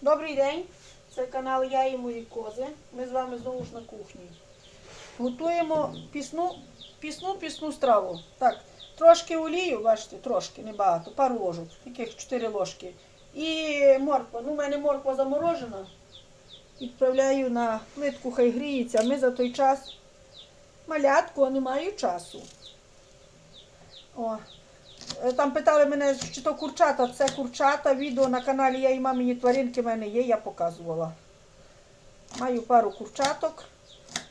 Добрий день! Це канал Я і мої кози. Ми з вами знову ж на кухні. Готуємо пісну, пісну, пісну страву. Так, трошки олію, бачите, трошки, небагато, пару ложок, таких 4 ложки. І морква. Ну, в мене морква заморожена. Відправляю на плитку, хай гріється. Ми за той час малятку, а не маю часу. О, Там питали мене, чи то курчата. Це курчата. Відео на каналі Я і мамині тваринки в мене є, я показувала. Маю пару курчаток,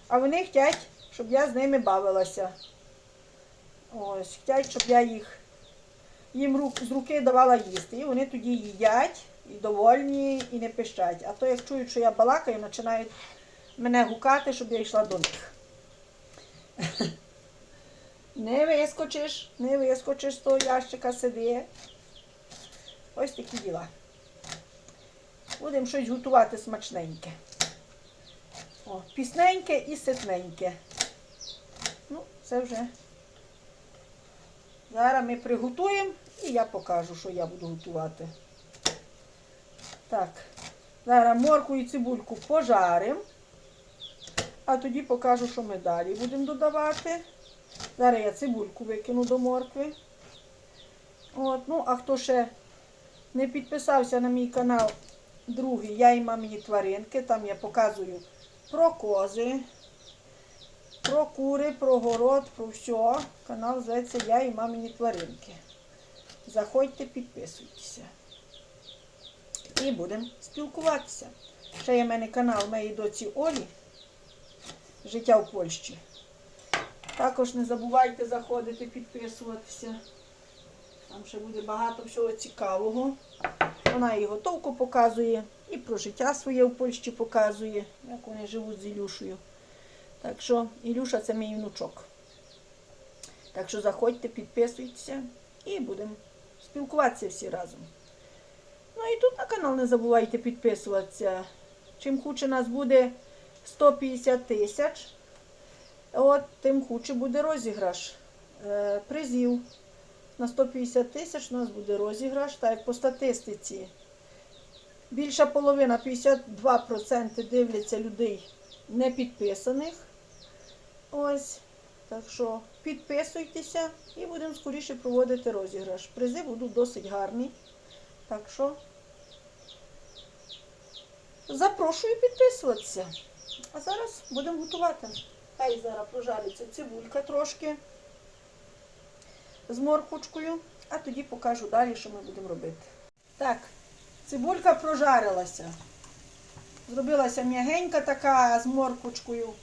а вони хочуть, щоб я з ними бавилася. Ось, хочуть, щоб я їх їм рук, з руки давала їсти. І вони тоді їдять, і довольні, і не пищать. А то як чують, що я балакаю, починають мене гукати, щоб я йшла до них. Не вискочиш, не вискочиш з того ящика сиди. Ось такі діла. Будемо щось готувати смачненьке. О, пісненьке і ситненьке. Ну, це вже. Зараз ми приготуємо і я покажу, що я буду готувати. Так, зараз морку і цибульку пожаримо, а тоді покажу, що ми далі будемо додавати. Зараз я цибульку викину до моркви. От, ну, а хто ще не підписався на мій канал другий, я і мамині тваринки, там я показую про кози, про кури, про город, про все. Канал зветься Я і мамині тваринки. Заходьте, підписуйтеся. І будемо спілкуватися. Ще є в мене канал моєї доці Олі. Життя в Польщі. Також не забувайте заходити, підписуватися. Там ще буде багато всього цікавого. Вона і готовку показує, і про життя своє в Польщі показує, як вони живуть з Ілюшею. Так що Ілюша це мій внучок. Так що заходьте, підписуйтеся і будемо спілкуватися всі разом. Ну і тут на канал не забувайте підписуватися. Чим хуче нас буде 150 тисяч. От тим хуче буде розіграш е, призів. На 150 тисяч у нас буде розіграш, так як по статистиці. Більша половина, 52% дивляться людей не підписаних. Ось. Так що підписуйтеся і будемо скоріше проводити розіграш. Призи будуть досить гарні. Так що запрошую підписуватися. А зараз будемо готувати. Хай зараз прожариться цибулька трошки з морквочкою, а тоді покажу далі, що ми будемо робити. Так, цибулька прожарилася. Зробилася м'ягенька така з морквочкою.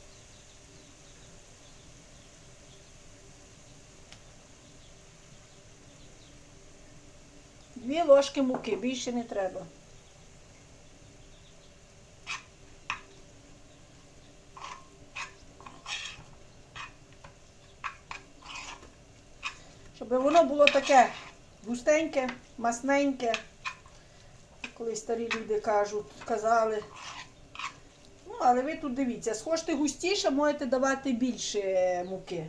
Дві ложки муки, більше не треба. Щоб було таке густеньке, масненьке. Коли старі люди кажуть, казали. Ну, але ви тут дивіться, схочете густіше, можете давати більше муки.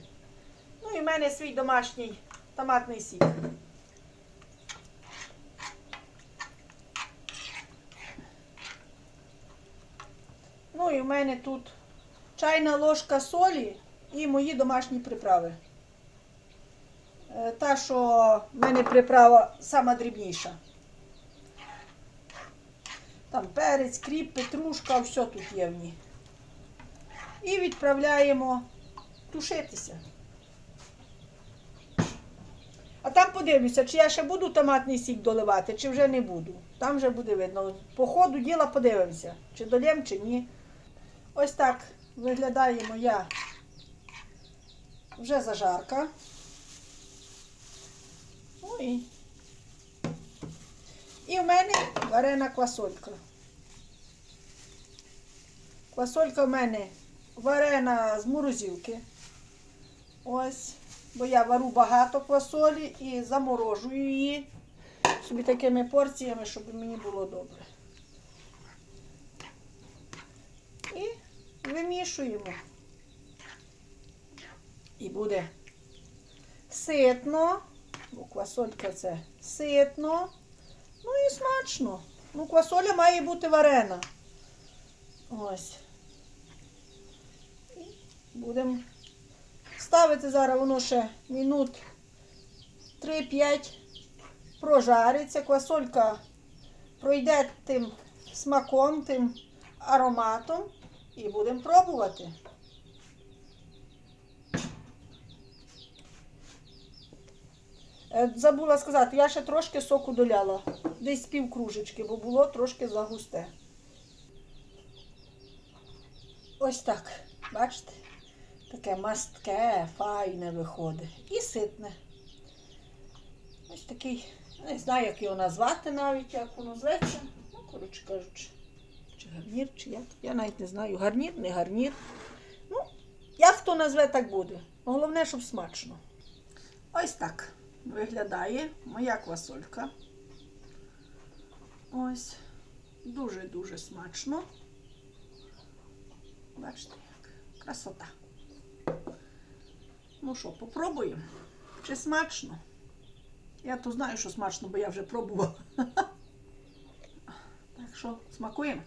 Ну і в мене свій домашній томатний сік. Ну і в мене тут чайна ложка солі і мої домашні приправи. Е, Та, що в мене приправа сама дрібніша. Там перець, кріп, петрушка, все тут є в ній. І відправляємо тушитися. А там подивлюся, чи я ще буду томатний сік доливати, чи вже не буду. Там вже буде видно. По ходу діла подивимося, чи долєм, чи ні. Ось так виглядає моя вже зажарка. Ну і, в мене варена квасолька. Квасолька в мене варена з морозилки. Ось, бо я вару багато квасолі і заморожую її собі такими порціями, щоб мені було добре. І вимішуємо. І буде ситно, бо квасолька це ситно, ну і смачно. Ну, квасоля має бути варена. Ось. Будемо ставити зараз воно ще минут 3-5 прожариться. Квасолька пройде тим смаком, тим ароматом і будемо пробувати. Забула сказати, я ще трошки соку доляла. Десь пів кружечки, бо було трошки загусте. Ось так. Бачите? Таке мастке, файне виходить. І ситне. Ось такий, не знаю, як його назвати навіть, як воно зветься. Ну, коротше кажучи, чи гарнір, чи як. Я навіть не знаю. Гарнір, не гарнір. Ну, як хто назве, так буде. Головне, щоб смачно. Ось так виглядає моя квасолька. Ось. Дуже-дуже смачно. Бачите, як красота. Ну що, попробуємо? Чи смачно? Я то знаю, що смачно, бо я вже пробувала. Так що, смакуємо.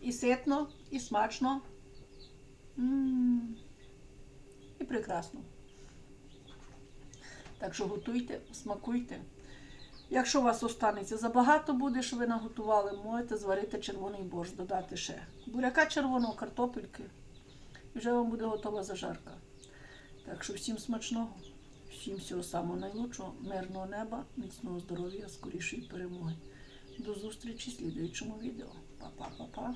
І ситно, і смачно. І прекрасно. Так що готуйте, смакуйте. Якщо у вас останеться забагато буде, що ви наготували, можете зварити червоний борщ, додати ще буряка червоного, картопельки. І вже вам буде готова зажарка. Так що всім смачного, всім всього самого найлучшого, мирного неба, міцного здоров'я, скорішої перемоги. До зустрічі в слідуючому відео. Па-па-па-па.